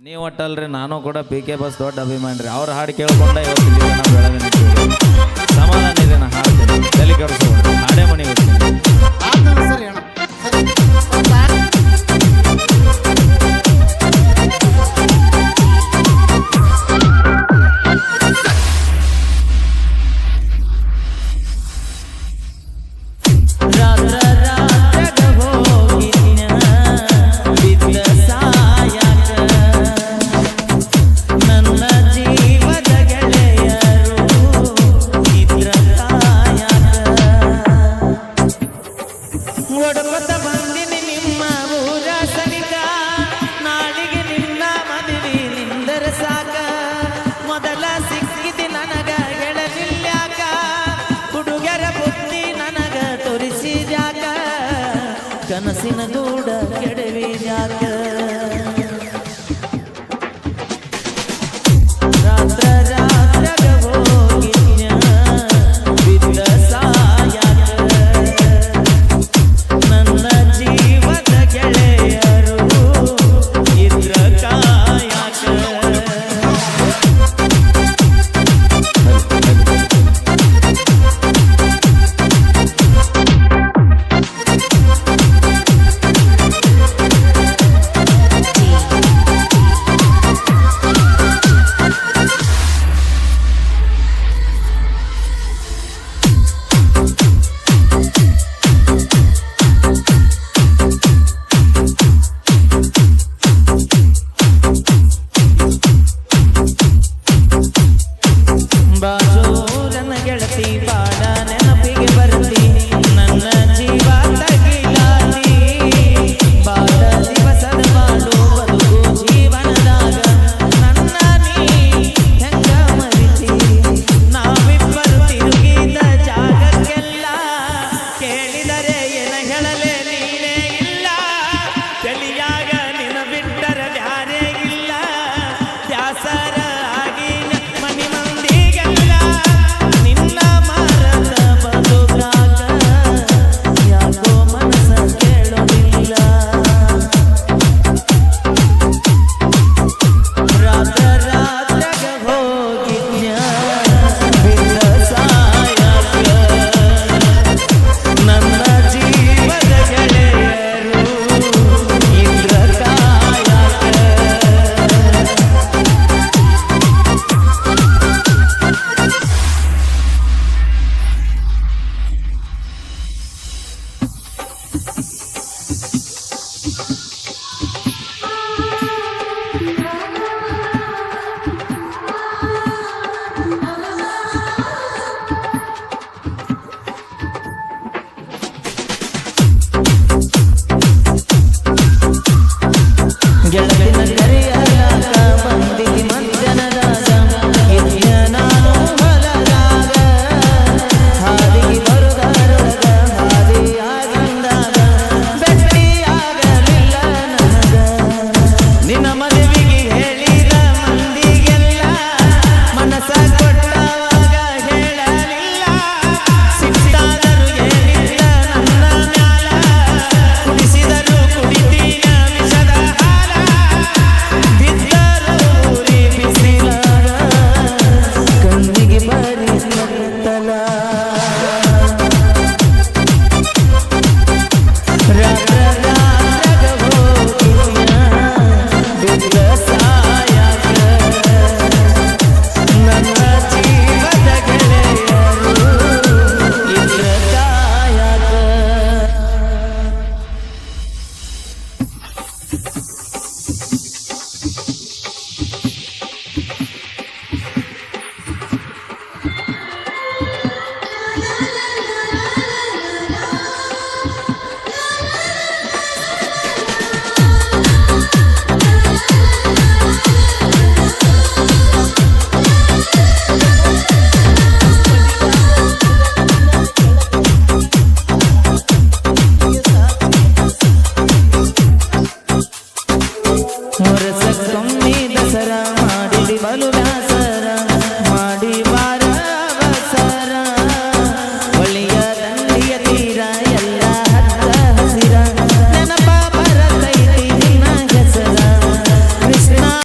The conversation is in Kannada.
ನೀವು ಒಟ್ಟಲ್ರಿ ನಾನು ಕೂಡ ಪಿ ಕೆ ಬಸ್ ದೊಡ್ಡ ಅಭಿಮಾನಿ ರೀ ಅವ್ರ ಹಾಡು ಕೇಳ್ಕೊಂಡ ಇವತ್ತು ಜೀವನ ಬೆಳಗಿನ ಸಮಾಧಾನ ಇದೆ ನಾ ಹಾಡ್ತೇನೆ. ತಲೆ ಹಾಡೇ ಮನೆಗೆ ಮನಸ್ಸಿನ ದೂಡ ಕೆಡವಿ ಜಾತ